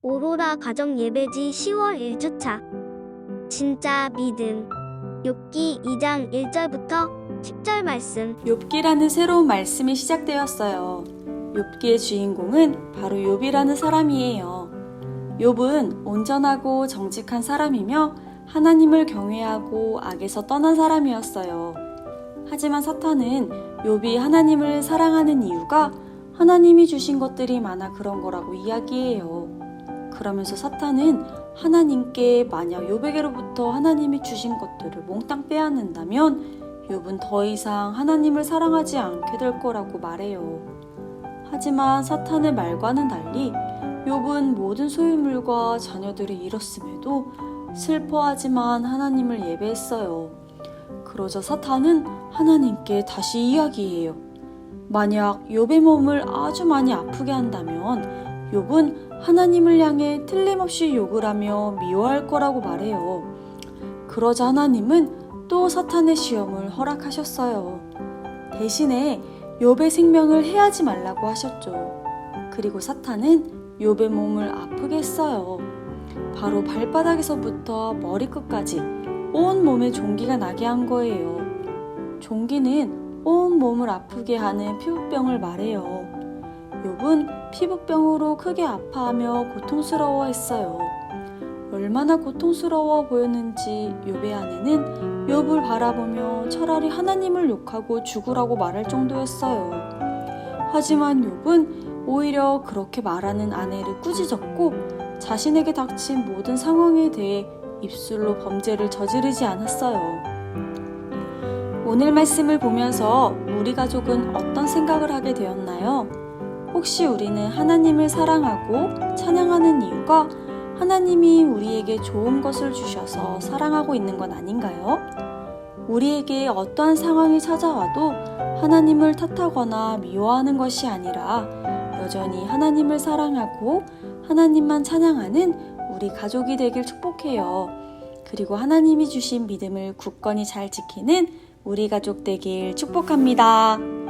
오로라 가정 예배지 10월 1주차 진짜 믿음 욥기 2장 1절부터 10절 말씀 욥기라는 새로운 말씀이 시작되었어요. 욥기의 주인공은 바로 욥이라는 사람이에요. 욥은 온전하고 정직한 사람이며 하나님을 경외하고 악에서 떠난 사람이었어요. 하지만 사탄은 욥이 하나님을 사랑하는 이유가 하나님이 주신 것들이 많아 그런 거라고 이야기해요. 그러면서 사탄은 하나님께 만약 욥에게로부터 하나님이 주신 것들을 몽땅 빼앗는다면 욥은 더 이상 하나님을 사랑하지 않게 될 거라고 말해요. 하지만 사탄의 말과는 달리 욥은 모든 소유물과 자녀들을 잃었음에도 슬퍼하지만 하나님을 예배했어요. 그러자 사탄은 하나님께 다시 이야기해요. 만약 욥의 몸을 아주 많이 아프게 한다면 욥은 하나님을 향해 틀림없이 욕을 하며 미워할 거라고 말해요. 그러자 하나님은 또 사탄의 시험을 허락하셨어요. 대신에 욥의 생명을 해하지 말라고 하셨죠. 그리고 사탄은 욥의 몸을 아프게 했어요. 바로 발바닥에서부터 머리끝까지 온 몸에 종기가 나게 한 거예요. 종기는 온 몸을 아프게 하는 피부병을 말해요. 욥은 피부병으로 크게 아파하며 고통스러워 했어요. 얼마나 고통스러워 보였는지 욥의 아내는 욥을 바라보며 차라리 하나님을 욕하고 죽으라고 말할 정도였어요. 하지만 욥은 오히려 그렇게 말하는 아내를 꾸짖었고 자신에게 닥친 모든 상황에 대해 입술로 범죄를 저지르지 않았어요. 오늘 말씀을 보면서 우리 가족은 어떤 생각을 하게 되었나요? 혹시 우리는 하나님을 사랑하고 찬양하는 이유가 하나님이 우리에게 좋은 것을 주셔서 사랑하고 있는 건 아닌가요? 우리에게 어떠한 상황이 찾아와도 하나님을 탓하거나 미워하는 것이 아니라 여전히 하나님을 사랑하고 하나님만 찬양하는 우리 가족이 되길 축복해요. 그리고 하나님이 주신 믿음을 굳건히 잘 지키는 우리 가족 되길 축복합니다.